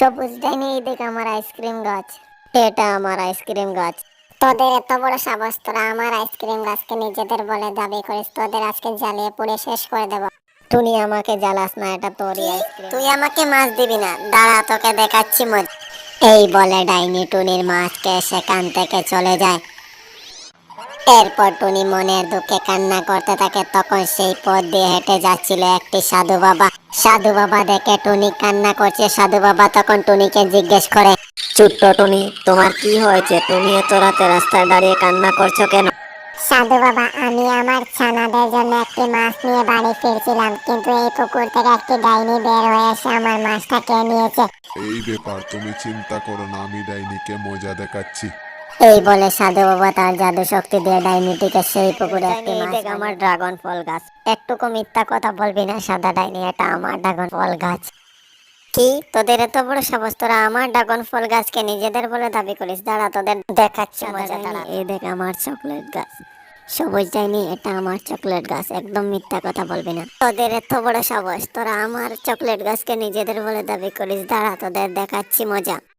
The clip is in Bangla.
সবুজ ডাইনি দেখ আমার আইসক্রিম গাছ। এটা আমার আইসক্রিম গাছ। তোদের এত বড় সাবাস তোরা আমার আইসক্রিম গাছকে নিজেদের বলে দাবি করিস তোদের আজকে জ্বালিয়ে পুড়ে শেষ করে দেবো। তুই আমাকে জ্বালাস না এটা তোরই আইসক্রিম। তুই আমাকে মাছ দিবি না। দাঁড়া তোকে দেখাচ্ছি মজা। এই বলে ডাইনি টুনির মাছকে সেখান থেকে চলে যায়। এরপর টুনি মনের দুঃখে কান্না করতে থাকে তখন সেই পথ দিয়ে হেঁটে যাচ্ছিল একটি সাধু বাবা। সাধু বাবা দেখে টুনি কান্না করছে সাধু বাবা তখন টুনিকে জিজ্ঞেস করে ছোট্ট টুনি তোমার কি হয়েছে? তুমি এত রাতে রাস্তায় দাঁড়িয়ে কান্না করছ কেন? সাধু বাবা আমি আমার ছানাদের জন্য একটি মাছ নিয়ে বাড়ি ফিরছিলাম কিন্তু এই পুকুর থেকে একটি ডাইনি বের হয়ে এসে আমার মাছটা খেয়ে নিয়েছে। এই ব্যাপার তুমি চিন্তা করো না আমি ডাইনিকে মজা দেখাচ্ছি। এই বলে সাধু বাবা তার জাদু শক্তি দিয়ে ডাইনিটিকে সেই পুকুরে একটি মাছ আমার ড্রাগন ফল গাছ। একটুকু মিথ্যা কথা বলবি না সাদা ডাইনি এটা আমার ড্রাগন ফল গাছ। কি? তোদের এত বড় সাহস? তোরা আমার ড্রাগন ফল গাছকে নিজেদের বলে দাবি করিস? দাঁড়া তোদের দেখাচ্ছি সাদা মজা দাঁড়া। এই দেখ আমার চকলেট গাছ। সবুজ ডাইনি এটা আমার চকলেট গাছ। একদম মিথ্যা কথা বলবি না। তোদের এত বড় সাহস? তোরা আমার চকলেট গাছকে নিজেদের বলে দাবি করিস? দাঁড়া তোদের দেখাচ্ছি মজা।